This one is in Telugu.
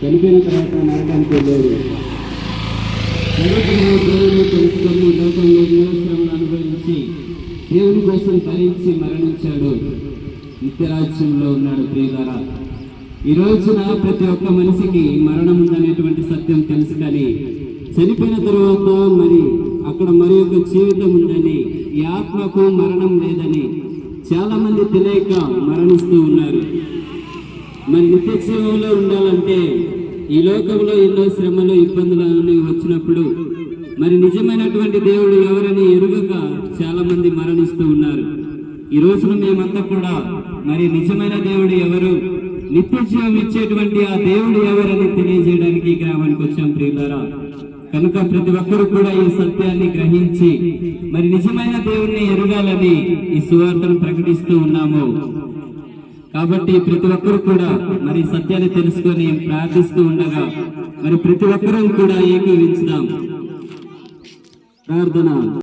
చనిపోయిన తర్వాత నరకానికి వెళ్ళాడు. తెలుసుకొని లోకంలో శ్రమలు అనుభవించి దేవుని కోసం భరించి మరణించాడు. నిత్యరాజ్యంలో ఉన్నాడు ప్రియులారా ఈ రోజున ప్రతి ఒక్క మనిషికి మరణం ఉందనేటువంటి సత్యం తెలుసు కానీ చనిపోయిన తర్వాత మరి అక్కడ మరి ఒక జీవితం ఉందని ఈ ఆత్మకు మరణం లేదని చాలా మంది తెలియక మరణిస్తూ ఉన్నారు. మరి నిత్య జీవంలో ఉండాలంటే ఈ లోకంలో ఎన్నో శ్రమలు ఇబ్బందులు అనేవి వచ్చినప్పుడు మరి నిజమైనటువంటి దేవుడు ఎవరని ఎరుగక చాలా మంది మరణిస్తూ ఉన్నారు. ఈ రోజున మేమంతా కూడా మరి నిజమైన దేవుడు ఎవరు నిత్య జీవం ఇచ్చేటువంటి ఆ దేవుడు ఎవరని తెలియజేయడానికి గ్రామానికి వచ్చాం ప్రియులారా. కనుక ప్రతి ఒక్కరు కూడా ఈ సత్యాన్ని గ్రహించి మరి నిజమైన దేవుణ్ణి ఎరగాలని ఈ సువార్తను ప్రకటిస్తూ ఉన్నాము. కాబట్టి ప్రతి ఒక్కరు కూడా మరి సత్యాన్ని తెలుసుకొని ప్రార్థిస్తూ ఉండగా మరి ప్రతి ఒక్కరూ కూడా ఏకీవించుదాం. ప్రార్థన.